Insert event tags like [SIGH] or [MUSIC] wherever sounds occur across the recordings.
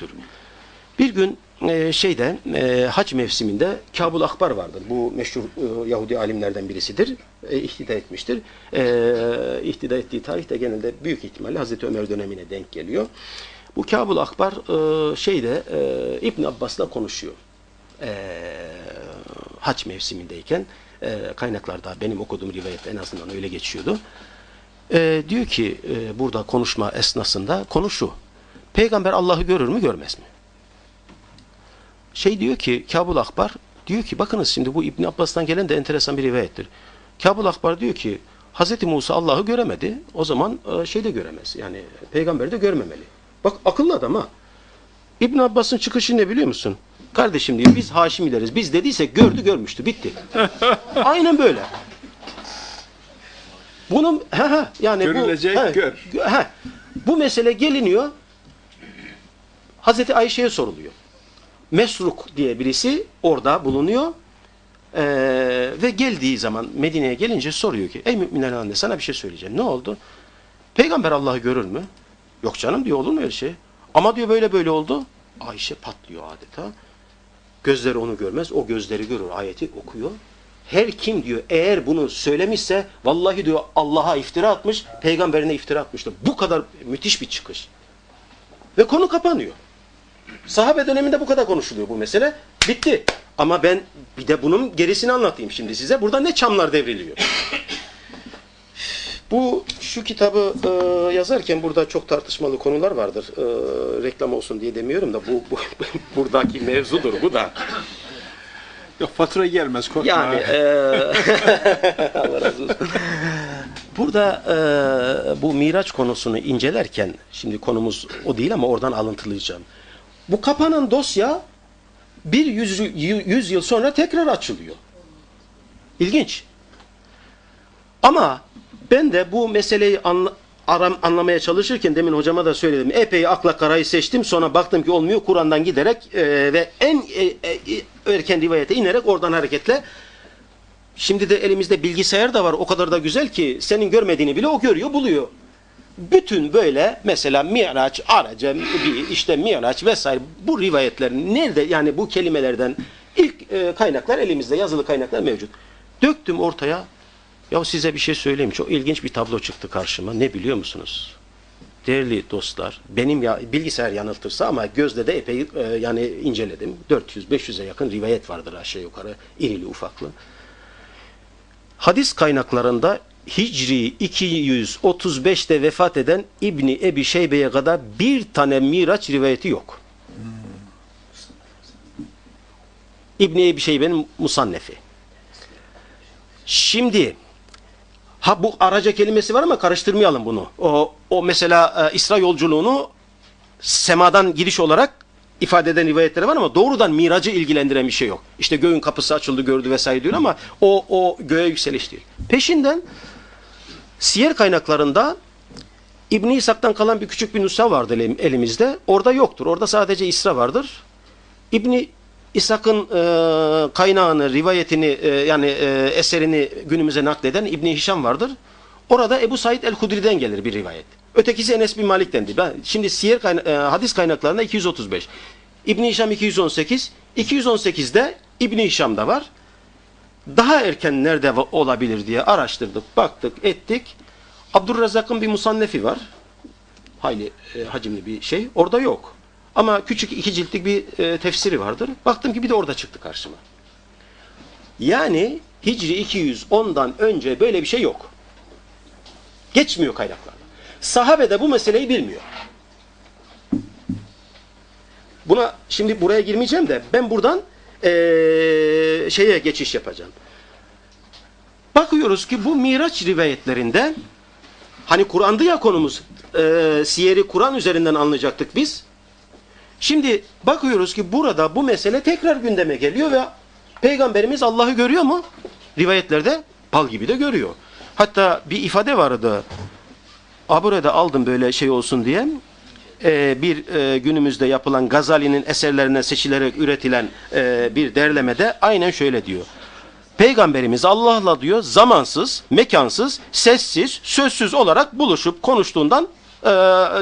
büyüktür. Bir gün e, şeyde e, hac mevsiminde Kabul Akbar vardır. Bu meşhur e, Yahudi alimlerden birisidir. E, ihtida etmiştir. E, ihtida ettiği tarih de genelde büyük ihtimalle Hazreti Ömer dönemine denk geliyor. Bu Kabul Akbar e, şeyde e, İbn Abbas'la konuşuyor. E, hac mevsimindeyken e, kaynaklarda benim okuduğum rivayet en azından öyle geçiyordu. E, diyor ki e, burada konuşma esnasında konu. Peygamber Allah'ı görür mü görmez mi? Şey diyor ki Kabul Akbar diyor ki bakınız şimdi bu İbn Abbas'tan gelen de enteresan bir rivayettir. Kabul Akbar diyor ki Hz. Musa Allah'ı göremedi. O zaman e, şey de göremez. Yani peygamberi de görmemeli. Bak akıllı adam ha. İbn Abbas'ın çıkışı ne biliyor musun? Kardeşim diyor biz Haşimileriz. Biz dediysek gördü görmüştü. Bitti. [LAUGHS] Aynen böyle. Bunun he he yani Görülecek, bu he, gör. gö- he. bu mesele geliniyor. Hazreti Ayşe'ye soruluyor. Mesruk diye birisi orada bulunuyor. Ee, ve geldiği zaman Medine'ye gelince soruyor ki ey müminlerin anne sana bir şey söyleyeceğim. Ne oldu? Peygamber Allah'ı görür mü? Yok canım diyor olur mu öyle şey? Ama diyor böyle böyle oldu. Ayşe patlıyor adeta. Gözleri onu görmez. O gözleri görür. Ayeti okuyor. Her kim diyor eğer bunu söylemişse vallahi diyor Allah'a iftira atmış, peygamberine iftira atmıştır. Bu kadar müthiş bir çıkış. Ve konu kapanıyor. Sahabe döneminde bu kadar konuşuluyor bu mesele. Bitti. Ama ben bir de bunun gerisini anlatayım şimdi size. Burada ne çamlar devriliyor. [LAUGHS] Bu şu kitabı e, yazarken burada çok tartışmalı konular vardır. E, reklam olsun diye demiyorum da bu, bu [LAUGHS] buradaki mevzudur bu da. Yok fatura gelmez korkma. Yani e, [LAUGHS] Allah razı olsun. Burada e, bu Miraç konusunu incelerken şimdi konumuz o değil ama oradan alıntılayacağım. Bu kapanan dosya bir yüz, yüz yıl sonra tekrar açılıyor. İlginç. Ama ben de bu meseleyi anla- aram, anlamaya çalışırken demin hocama da söyledim. Epey akla karayı seçtim. Sonra baktım ki olmuyor. Kur'an'dan giderek e, ve en e, e, erken rivayete inerek oradan hareketle Şimdi de elimizde bilgisayar da var. O kadar da güzel ki senin görmediğini bile o görüyor, buluyor. Bütün böyle mesela Miraç, Araca, bir işte Miraç vesaire bu rivayetlerin nerede yani bu kelimelerden ilk e, kaynaklar elimizde yazılı kaynaklar mevcut. Döktüm ortaya. Ya size bir şey söyleyeyim. Çok ilginç bir tablo çıktı karşıma. Ne biliyor musunuz? Değerli dostlar, benim ya bilgisayar yanıltırsa ama gözle de epey e, yani inceledim. 400-500'e yakın rivayet vardır aşağı yukarı, irili ufaklı. Hadis kaynaklarında Hicri 235'te vefat eden İbni Ebi Şeybe'ye kadar bir tane Miraç rivayeti yok. İbni Ebi Şeybe'nin musannefi. Şimdi ha bu araca kelimesi var ama karıştırmayalım bunu. O, o mesela e, İsra yolculuğunu semadan giriş olarak ifade eden rivayetleri var ama doğrudan miracı ilgilendiren bir şey yok. İşte göğün kapısı açıldı gördü vesaire diyor ama o, o göğe yükseliş değil. Peşinden siyer kaynaklarında İbn İshak'tan kalan bir küçük bir nüsha vardı elim- elimizde. Orada yoktur. Orada sadece İsra vardır. İbn İshak'ın e, kaynağını, rivayetini e, yani e, eserini günümüze nakleden İbn Hişam vardır. Orada Ebu Said el-Hudri'den gelir bir rivayet. Ötekisi Enes bin Malik'tendi. Ben şimdi siyer kayna- e, hadis kaynaklarında 235. İbn Hişam 218. 218'de İbn Hişam'da var. Daha erken nerede olabilir diye araştırdık, baktık, ettik. Abdurrezzak'ın bir musannefi var. Hayli e, hacimli bir şey. Orada yok. Ama küçük iki ciltlik bir e, tefsiri vardır. Baktım ki bir de orada çıktı karşıma. Yani Hicri 210'dan önce böyle bir şey yok. Geçmiyor kaynaklarda. Sahabe de bu meseleyi bilmiyor. Buna şimdi buraya girmeyeceğim de ben buradan eee, şeye geçiş yapacağım. Bakıyoruz ki bu Miraç rivayetlerinde hani Kur'an'dı ya konumuz eee siyeri Kur'an üzerinden anlayacaktık biz. Şimdi bakıyoruz ki burada bu mesele tekrar gündeme geliyor ve Peygamberimiz Allah'ı görüyor mu? Rivayetlerde bal gibi de görüyor. Hatta bir ifade vardı. Aburede aldım böyle şey olsun diye. Ee, bir e, günümüzde yapılan Gazali'nin eserlerine seçilerek üretilen e, bir derlemede aynen şöyle diyor. Peygamberimiz Allah'la diyor zamansız, mekansız, sessiz, sözsüz olarak buluşup konuştuğundan e,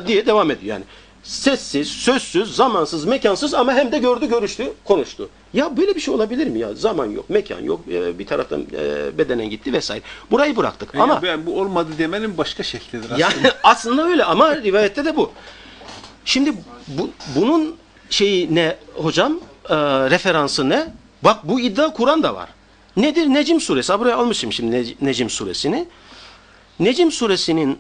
diye devam ediyor. Yani Sessiz, sözsüz, zamansız, mekansız ama hem de gördü, görüştü, konuştu. Ya böyle bir şey olabilir mi ya? Zaman yok, mekan yok, e, bir taraftan e, bedenen gitti vesaire. Burayı bıraktık. Yani ama ben bu olmadı demenin başka şeklidir aslında. yani [LAUGHS] aslında öyle ama rivayette de bu. Şimdi bu, bunun şeyi ne hocam? Ee, referansı ne? Bak bu iddia Kur'an'da var. Nedir? Necim suresi. Ha, Buraya almışım şimdi Nec- Necim suresini. Necim suresinin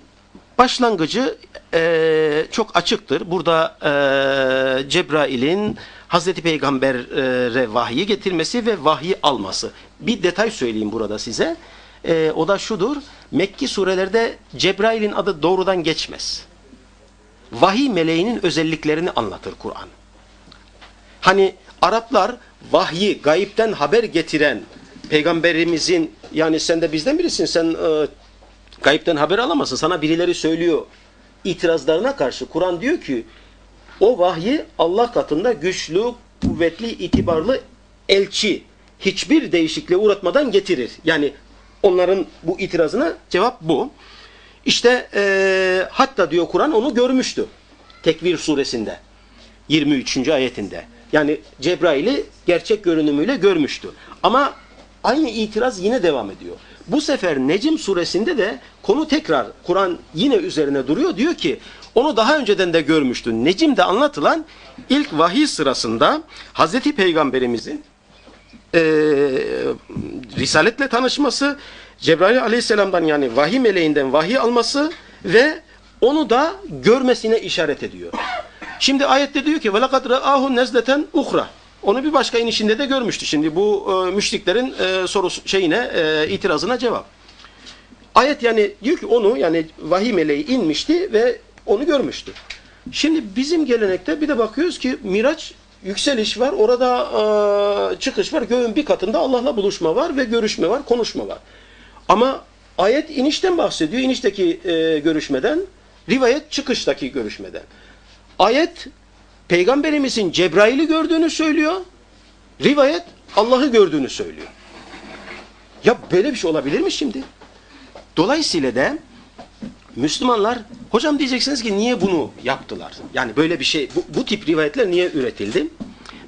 başlangıcı eee, çok açıktır. Burada eee, Cebrail'in Hazreti Peygamber'e vahyi getirmesi ve vahyi alması. Bir detay söyleyeyim burada size. Eee, o da şudur. Mekki surelerde Cebrail'in adı doğrudan geçmez. Vahiy meleğinin özelliklerini anlatır Kur'an. Hani Araplar vahyi gayipten haber getiren peygamberimizin yani sen de bizden birisin sen e, gayipten haber alamazsın sana birileri söylüyor itirazlarına karşı Kur'an diyor ki o vahyi Allah katında güçlü, kuvvetli, itibarlı elçi hiçbir değişikliğe uğratmadan getirir. Yani onların bu itirazına cevap bu. İşte e, hatta diyor Kur'an onu görmüştü. Tekvir suresinde. 23. ayetinde. Yani Cebrail'i gerçek görünümüyle görmüştü. Ama aynı itiraz yine devam ediyor. Bu sefer Necim suresinde de konu tekrar Kur'an yine üzerine duruyor. Diyor ki onu daha önceden de görmüştü. Necim'de anlatılan ilk vahiy sırasında Hazreti Peygamberimizin e, Risaletle tanışması, Cebrail aleyhisselamdan yani vahiy meleğinden vahiy alması ve onu da görmesine işaret ediyor. Şimdi ayette diyor ki وَلَقَدْ رَآهُ نَزْلَةً uhra. onu bir başka inişinde de görmüştü. Şimdi bu e, müşriklerin e, sorusu şeyine e, itirazına cevap. Ayet yani diyor ki onu yani vahiy meleği inmişti ve onu görmüştü. Şimdi bizim gelenekte bir de bakıyoruz ki Miraç yükseliş var. Orada e, çıkış var. Göğün bir katında Allah'la buluşma var ve görüşme var, konuşma var. Ama ayet inişten bahsediyor. İnişteki e, görüşmeden, rivayet çıkıştaki görüşmeden. Ayet peygamberimizin Cebrail'i gördüğünü söylüyor. Rivayet Allah'ı gördüğünü söylüyor. Ya böyle bir şey olabilir mi şimdi? Dolayısıyla da Müslümanlar hocam diyeceksiniz ki niye bunu yaptılar? Yani böyle bir şey bu, bu tip rivayetler niye üretildi?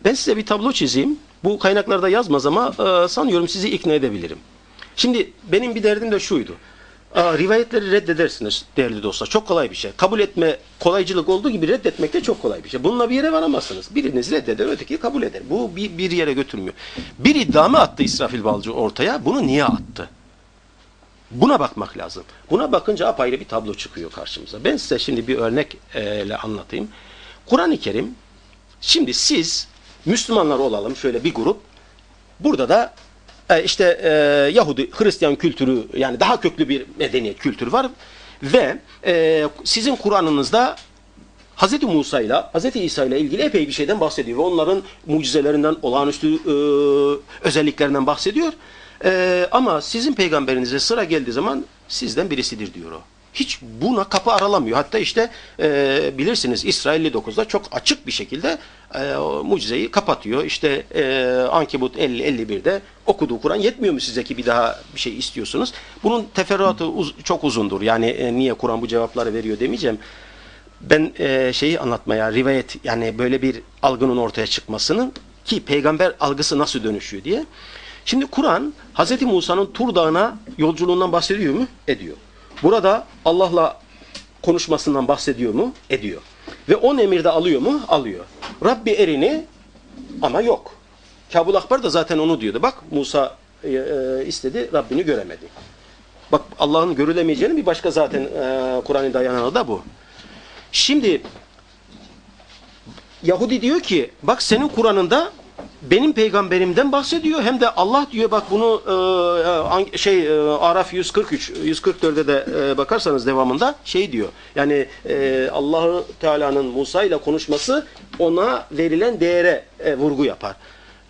Ben size bir tablo çizeyim. Bu kaynaklarda yazmaz ama e, sanıyorum sizi ikna edebilirim. Şimdi benim bir derdim de şuydu. Rivayetleri reddedersiniz değerli dostlar. Çok kolay bir şey. Kabul etme kolaycılık olduğu gibi reddetmek de çok kolay bir şey. Bununla bir yere varamazsınız. Biriniz reddeder, öteki kabul eder. Bu bir, bir yere götürmüyor. Bir iddia mı attı İsrafil Balcı ortaya? Bunu niye attı? Buna bakmak lazım. Buna bakınca apayrı bir tablo çıkıyor karşımıza. Ben size şimdi bir örnekle anlatayım. Kur'an-ı Kerim, şimdi siz Müslümanlar olalım şöyle bir grup. Burada da e, işte e, Yahudi, Hristiyan kültürü yani daha köklü bir medeniyet kültürü var. Ve e, sizin Kur'an'ınızda Hz. Musa ile Hz. İsa ile ilgili epey bir şeyden bahsediyor. Ve onların mucizelerinden, olağanüstü e, özelliklerinden bahsediyor. E, ama sizin peygamberinize sıra geldiği zaman sizden birisidir diyor o. Hiç buna kapı aralamıyor. Hatta işte e, bilirsiniz İsrail 59'da çok açık bir şekilde e, mucizeyi kapatıyor. İşte e, Ankebut 50-51'de okuduğu Kur'an yetmiyor mu size ki bir daha bir şey istiyorsunuz? Bunun teferruatı uz- çok uzundur. Yani e, niye Kur'an bu cevapları veriyor demeyeceğim ben e, şeyi anlatmaya, rivayet yani böyle bir algının ortaya çıkmasının ki peygamber algısı nasıl dönüşüyor diye. Şimdi Kur'an Hz. Musa'nın Tur Dağı'na yolculuğundan bahsediyor mu? Ediyor. Burada Allah'la konuşmasından bahsediyor mu? Ediyor. Ve on emirde alıyor mu? Alıyor. Rabbi erini ama yok. Kabul Akbar da zaten onu diyordu. Bak Musa e, e, istedi, Rabbini göremedi. Bak Allah'ın görülemeyeceğinin bir başka zaten e, Kur'an'ın dayananı da bu. Şimdi Yahudi diyor ki bak senin Kur'an'ında benim peygamberimden bahsediyor. Hem de Allah diyor bak bunu e, e, şey e, Araf 143 144'de de e, bakarsanız devamında şey diyor. Yani e, Allahu Teala'nın Musa ile konuşması ona verilen değere e, vurgu yapar.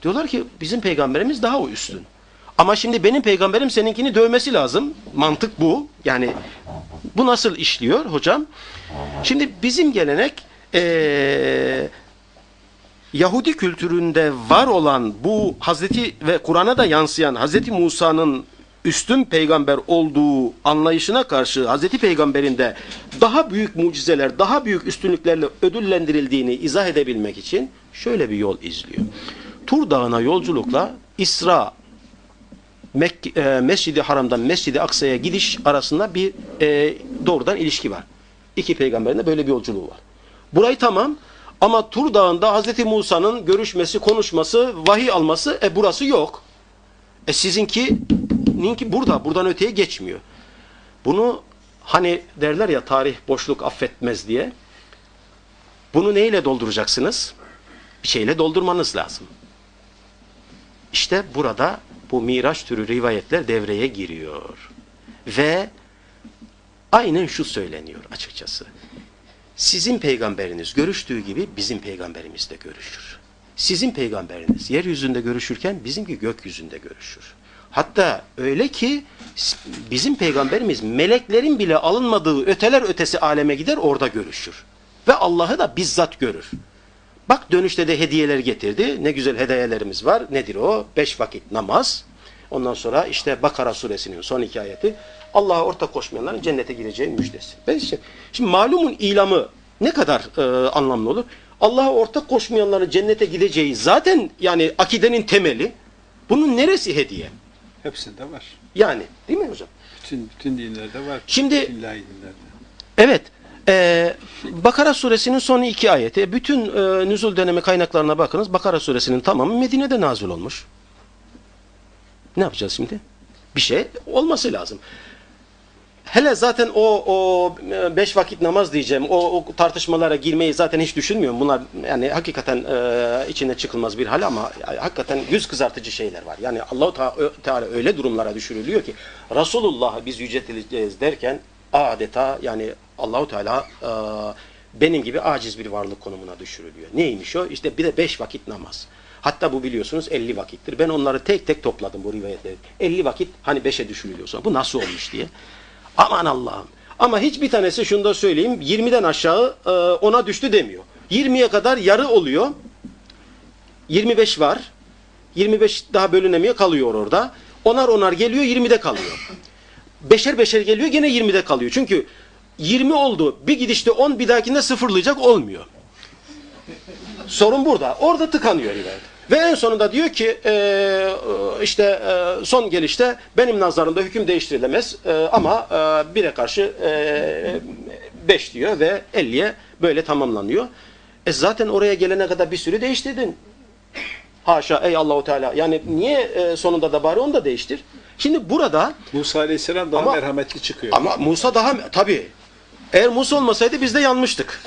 Diyorlar ki bizim peygamberimiz daha o üstün. Ama şimdi benim peygamberim seninkini dövmesi lazım. Mantık bu. Yani bu nasıl işliyor hocam? Şimdi bizim gelenek eee Yahudi kültüründe var olan bu Hazreti ve Kur'an'a da yansıyan Hazreti Musa'nın üstün peygamber olduğu anlayışına karşı Hazreti Peygamber'in de daha büyük mucizeler, daha büyük üstünlüklerle ödüllendirildiğini izah edebilmek için şöyle bir yol izliyor. Tur Dağı'na yolculukla İsra Mek e, Mescid-i Haram'dan Mescid-i Aksa'ya gidiş arasında bir e, doğrudan ilişki var. İki peygamberin de böyle bir yolculuğu var. Burayı tamam ama Tur Dağı'nda Hazreti Musa'nın görüşmesi, konuşması, vahiy alması e burası yok. E sizinki ninki burada, buradan öteye geçmiyor. Bunu hani derler ya tarih boşluk affetmez diye. Bunu neyle dolduracaksınız? Bir şeyle doldurmanız lazım. İşte burada bu miraç türü rivayetler devreye giriyor. Ve aynen şu söyleniyor açıkçası. Sizin peygamberiniz görüştüğü gibi bizim peygamberimiz de görüşür. Sizin peygamberiniz yeryüzünde görüşürken bizimki gökyüzünde görüşür. Hatta öyle ki bizim peygamberimiz meleklerin bile alınmadığı öteler ötesi aleme gider orada görüşür. Ve Allah'ı da bizzat görür. Bak dönüşte de hediyeler getirdi. Ne güzel hediyelerimiz var. Nedir o? Beş vakit namaz. Ondan sonra işte Bakara suresinin son iki ayeti. Allah'a ortak koşmayanların cennete gireceği müjdesi. Ben işte, şimdi malumun ilamı ne kadar e, anlamlı olur? Allah'a ortak koşmayanların cennete gideceği zaten yani akidenin temeli. Bunun neresi hediye? Hepsinde var. Yani değil mi hocam? Bütün bütün dinlerde var. Şimdi- dinlerde. Evet. Ee, Bakara suresinin son iki ayeti. Bütün e, nüzul dönemi kaynaklarına bakınız. Bakara suresinin tamamı Medine'de nazil olmuş. Ne yapacağız şimdi? Bir şey olması lazım. Hele zaten o o e, beş vakit namaz diyeceğim. O, o tartışmalara girmeyi zaten hiç düşünmüyorum. Bunlar yani hakikaten e, içine çıkılmaz bir hal ama hakikaten yüz kızartıcı şeyler var. Yani Allahu Teala- öyle durumlara düşürülüyor ki Resulullah'ı biz yücelteceğiz derken adeta yani Allahu Teala e, benim gibi aciz bir varlık konumuna düşürülüyor. Neymiş o? İşte bir de beş vakit namaz. Hatta bu biliyorsunuz 50 vakittir. Ben onları tek tek topladım bu rivayetleri. 50 vakit hani 5'e düşürülüyorsa bu nasıl olmuş diye. Aman Allah'ım. Ama hiçbir tanesi şunu da söyleyeyim. 20'den aşağı e, ona düştü demiyor. 20'ye kadar yarı oluyor. 25 var. 25 daha bölünemiyor kalıyor orada. Onar onar geliyor 20'de kalıyor. Beşer beşer geliyor gene 20'de kalıyor. Çünkü 20 oldu. Bir gidişte 10 bir dahakinde sıfırlayacak olmuyor. Sorun burada. Orada tıkanıyor rivayet. Ve en sonunda diyor ki e, işte e, son gelişte benim nazarımda hüküm değiştirilemez e, ama e, bire karşı 5 diyor ve 50'ye böyle tamamlanıyor. E zaten oraya gelene kadar bir sürü değiştirdin. Haşa ey Allahu Teala. Yani niye e, sonunda da bari onu da değiştir? Şimdi burada Musa Aleyhisselam daha Ama- merhametli çıkıyor. ama Musa daha tabi. Eğer Musa olmasaydı biz de yanmıştık.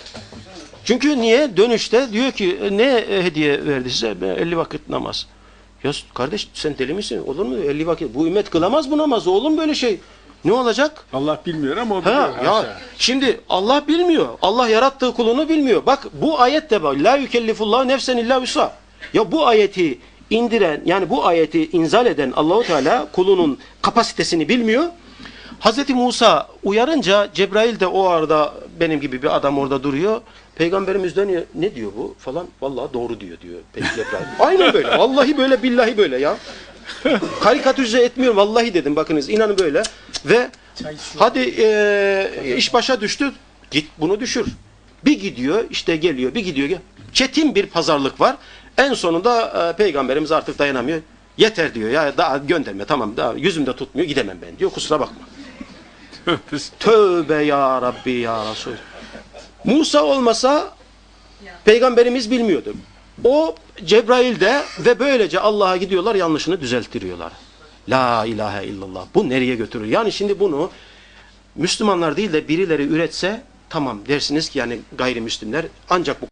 Çünkü niye? Dönüşte diyor ki ne hediye verdi size? Ben 50 vakit namaz. Ya kardeş sen deli misin? Olur mu 50 vakit? Bu ümmet kılamaz bu namazı. Oğlum böyle şey. Ne olacak? Allah bilmiyor ama o Ha, biliyor. ya haşa. şimdi Allah bilmiyor. Allah yarattığı kulunu bilmiyor. Bak bu ayette bak. La yükellifullahu nefsen illa vüsa. Ya bu ayeti indiren yani bu ayeti inzal eden Allahu Teala kulunun kapasitesini bilmiyor. Hazreti Musa uyarınca Cebrail de o arada benim gibi bir adam orada duruyor. Peygamberimiz dönüyor. Ne diyor bu falan? Vallahi doğru diyor diyor Cebrail. [LAUGHS] Aynen böyle. Vallahi böyle billahi böyle ya. Karikatürize etmiyorum. Vallahi dedim bakınız inanın böyle. Ve hadi e, iş başa düştü. Git bunu düşür. Bir gidiyor işte geliyor bir gidiyor. Çetin bir pazarlık var. En sonunda e, peygamberimiz artık dayanamıyor. Yeter diyor ya daha gönderme tamam daha yüzümde tutmuyor gidemem ben diyor kusura bakma. Tövbe ya Rabbi ya Resul. Musa olmasa peygamberimiz bilmiyordu. O Cebrail de ve böylece Allah'a gidiyorlar yanlışını düzelttiriyorlar. La ilahe illallah. Bu nereye götürür? Yani şimdi bunu Müslümanlar değil de birileri üretse tamam dersiniz ki yani gayrimüslimler ancak bu